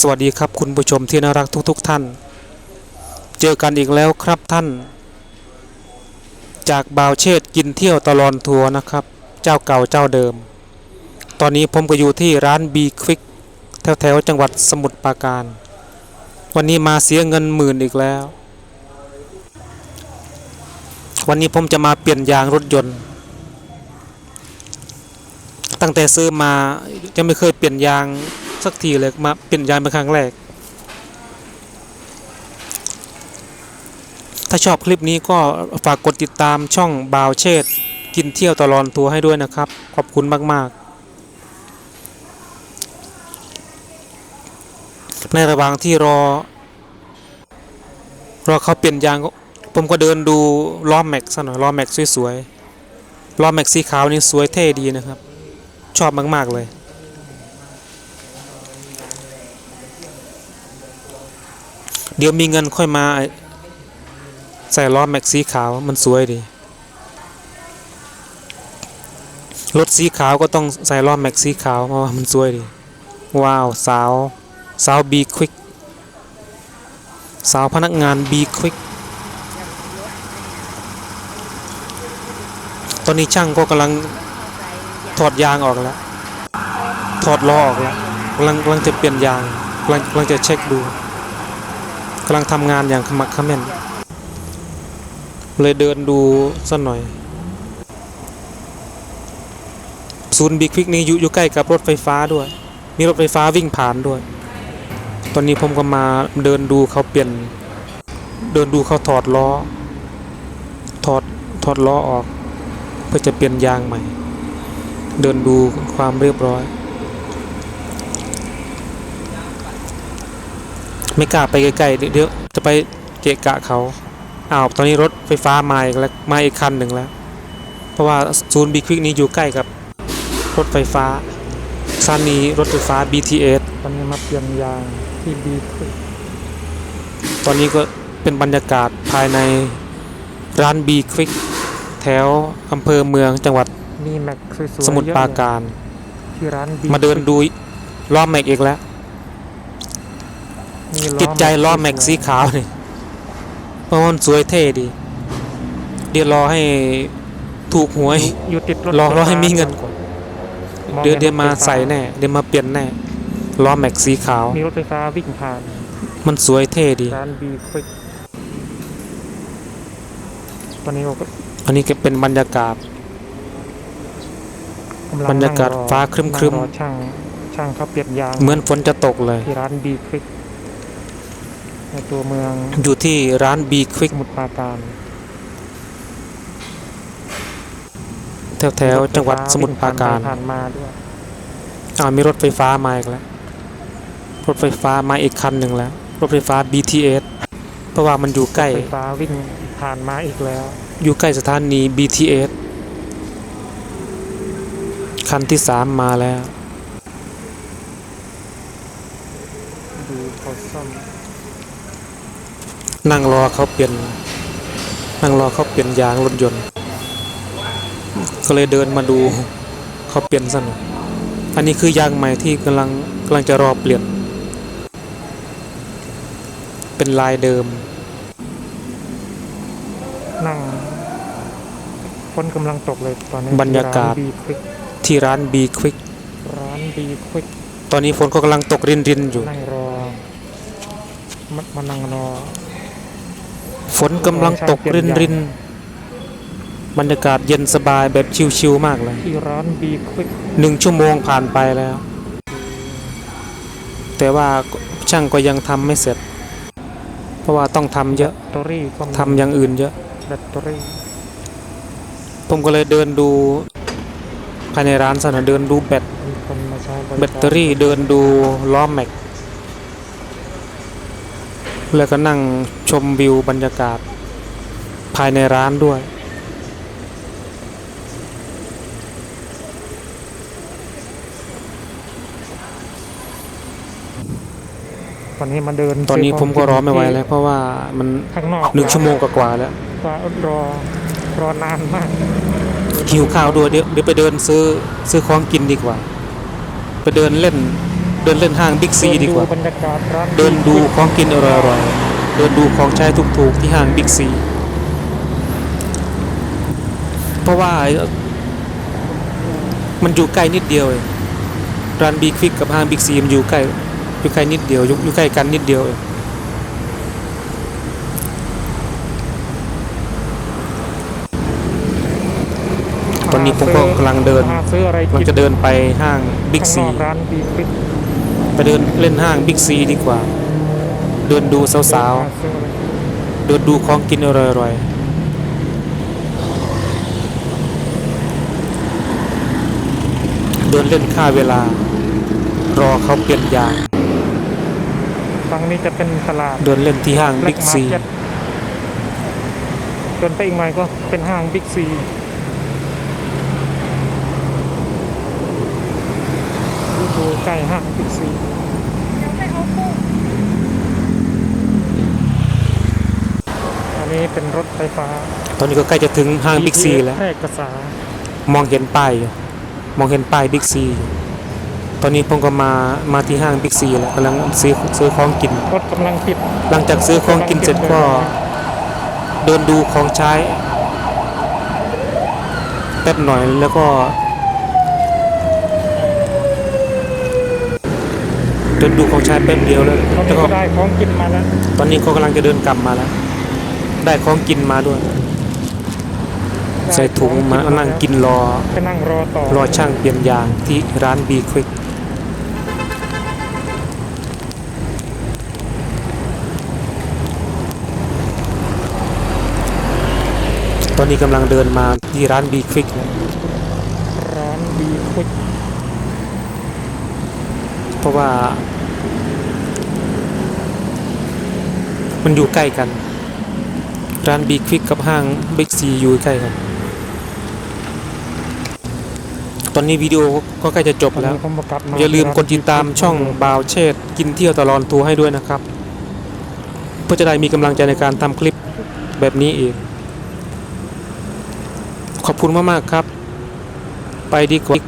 สวัสดีครับคุณผู้ชมที่น่ารักทุกๆทท่าน เจอกันอีกแล้วครับท่าน จากบาวเชษกินเที่ยวตลอนทัวร์นะครับ เจ้าเก่าเจ้าเดิม ตอนนี้ผมก็อยู่ที่ร้านบีควิกแถวๆจังหวัดสมุทรปราการ วันนี้มาเสียเงินหมื่นอีกแล้ว วันนี้ผมจะมาเปลี่ยนยางรถยนต์ ตั้งแต่ซื้อมายังไม่เคยเปลี่ยนยาง สักทีเลยมาเปลี่ยนยางเป็นครั้งแรก ถ้าชอบคลิปนี้ก็ฝากกดติดตามช่องบาวเชษกินเที่ยวตลอนทัวร์ให้ด้วยนะครับ ขอบคุณมาก ๆ ในระหว่างที่รอ รอเขาเปลี่ยนยางก็ผมก็เดินดูล้อแม็กซ์หน่อยล้อแม็กซ์สวยๆล้อแม็กซ์สีขาวนี่สวยเท่ดีนะครับ ชอบมาก ๆ เลย ดี๋ยวมีเงินค่อยมา ใส่ล้อแม็กซ์สีขาวมันสวยดี รถสีขาวก็ต้องใส่ล้อแม็กซ์สีขาวเพราะว่ามันสวยดี ว้าวสาวสาวบีควิกสาวพนักงานบีควิกตอนนี้ช่างก็กำลังถอดยางออกแล้ว ถอดล้อออกแล้วกำลังกำลังจะเปลี่ยนยางกำลังกำลังจะเช็คดูำลังทำงานอย่างขมักขม้น เลยเดินดูสักหน่อย ศูนย์บิ๊กควิกนี้อยู่อยู่ใกล้กับรถไฟฟ้าด้วย มีรถไฟฟ้าวิ่งผ่านด้วย ตอนนี้ผมก็มาเดินดูเขาเปลี่ยน เดินดูเขาถอดล้อ ถอดถอดล้อออก เพื่อจะเปลี่ยนยางใหม่ เดินดูความเรียบร้อย ไม่กล้าไปใกล้ๆเดี๋ยวเดี๋ยวจะไปเกะกะเขาอ้าวตอนนี้รถไฟฟ้ามาอีกแล้วมาอีกคันหนึ่งแล้ว เพราะว่าศูนย์บีควิกนี้อยู่ใกล้กับรถไฟฟ้าสถานีรถไฟฟ้า BTS ตอนนี้มาเปลี่ยนยางที่บีควิกตอนนี้ก็เป็นบรรยากาศภายในร้านบีควิกแถวอำเภอเมืองจังหวัดมีแม็กสวยๆสมุทรปราการที่ร้าน B มาเดินดูล้อแม็กอีกแล้วมีล้อ ติดใจล้อแม็กสีขาวนี่เพราะมันสวยเท่ดี เดี๋ยวรอให้ถูกหวยอยู่ติดรถรอรอให้ไฟฟ้ามีเงินก่อนมองเดี๋ยวห็นเดี๋ยวมารถไฟฟ้ใส่แน่ เดี๋ยวมาเปลี่ยนแน่ล้อแม็กสีขาว มีรถไฟฟ้าวิ่งผ่าน มันสวยเท่ดีร้าน B Quick ตอนนี้เราก็อันนี้ก็เป็นบรรยากาศกำลังบรรยากาศนั่งอฟ้าครึ้มๆนั่งรอช่างช่างเขาเปลี่ยนยาง เหมือนฝนจะตกเลยที่ร้าน B Quick ในตัวเมืองอยู่ที่ร้าน B Quick สมุทรปราการแถวแถวๆจังหวัดสมุทรปราการวิ่งผ่นไปผ่านมาด้วยอ่ามีรถไฟฟ้ามาอีกแล้ว รถไฟฟ้ามาอีกคันหนึ่งแล้ว รถไฟฟ้า BTS เพราะว่ามันอยู่ใกล้ไฟฟ้าวิ่งผ่านมาอีกแล้ว อยู่ใกล้สถานี BTS คันที่สามมาแล้ว ดูเขาซ่อม นั่งรอเขาเปลี่ยนนั่งรอเขาเปลี่ยนยางรถยนต์ ก็เลยเดินมาดูเขาเปลี่ยนซะหน่อยอันนี้คือยางใหม่ที่กำลังกำลังจะรอเปลี่ยน เป็นลายเดิม นั่งฝนกำลังตกเลยตอนนี้บรรยากาศที่ร้น B Quick ที่ร้าน B Quick ร้าน B Quick ตอนนี้ฝนก็กำลังตกรินรินๆอยู่นั่งรอมามานั่งรอ ฝนกำลังตกรินรินๆบรรยากาศเย็นสบายแบบชิวๆมากเลยที่ร้าน B Quick หนึ่งชั่วโมงผ่านไปแล้ว แต่ว่าช่างก็ยังทำไม่เสร็จ เพราะว่าต้องทำเยอะแบตเตอรี่ก็มีทำอย่างอื่นเยอะแบตเตอรี่ผมก็เลยเดินดูภายในร้านสนะเดินดูแบตมีคนมาใช้บริการแบตเตอรี่เดินดูล้อแม็ก แล้วก็นั่งชมวิวบรรยากาศภายในร้านด้วย ตอนนี้มาเดินตอนนี้ผมก็รอไม่ไหวแล้ว เพราะว่ามันข้างนอกหนึ่งชั่วโมงกว่าๆแล้วว่ารอรอนานมากหิวข้าวด้วยเดี๋ยวเดี๋ยวไปเดินซื้อซื้อของกินดีกว่า ไปเดินเล่น เดินเล่นห้างบิ๊กซีดีกว่า บรรยากาศร้านเดินดูของกินอร่อยๆ เดินดูของใช้ถูกๆที่ห้างบิ๊กซี เพราะว่า มันอยู่ใกล้นิดเดียวเองร้านบิ๊กฟิกกับห้างบิ๊กซีมันอยู่ใกล้อยู่ใกล้นิดเดียวอยู่อยู่ใกล้กันนิดเดียวเองตอนนี้ผมก็กำลังเดินหาซื้ออะไรกำลักิงนจะเดินไปห้างบิ๊กข้างนซีอกร้านบีฟิก ไปเดินเล่นห้างบิ๊กซีดีกว่า เดินดูสาวหซื้ออะไรกินๆเดินดูของกินอร่อยๆเดินเล่นค่าเวลา รอเขาเปลี่ยนยางฝั่งนี้จะเป็นตลาด เดินเล่นที่ห้าง Black บิ๊กซี Market เดินไปอีกหน่อยก็เป็นห้างบิ๊กซี ดูใกล้ห้างบิ๊กซีอันนี้เป็นรถไฟฟ้า ตอนนี้ก็ใกล้จะถึงห้างบิ๊กซีแล้ว แพร่กษามองเห็นป้ายอยู่มองเห็นป้ายบิ๊กซีอยู่ตอนนี้ผมก็มา มาที่ห้างบิ๊กซีแล้วกำลังซื้อซื้อของกิน รถกำลังติด หลังจากซื้อของกินเสร็จก็เดินดูของใช้แป๊บหน่อยแล้วก็ เดินดูของใช้แป๊บเดียวแล้วตอนแล้นี้วก็ก็ได้ของกินมาแล้ว ตอนนี้ก็กำลังจะเดินกลับมาแล้ว ได้ของกินมาด้วย ใส่ถุงมานั่งกินรอก็นั่งรอต่อรอช่างเปลี่ยนยางที่ร้านบีควิกตอนนี้กำลังเดินมาที่ร้านบีควิกแล้วร้านบีควิก เพราะว่า มันอยู่ใกล้กัน ร้านบีควิกกับห้างบิ๊กซีอยู่ใกล้กัน ตอนนี้วิดีโอก็ใกล้จะจบตอนแล้วนี้ผมประกาศมาอย่าลืมกดติดตามช่องบาวเชษฐ์กินเที่ยวตลอดทัวร์ให้ด้วยนะครับ เพื่อจะได้มีกำลังใจในการทำคลิปแบบนี้อีกขอบคุณมาก ๆ ครับ ไปดีกว่า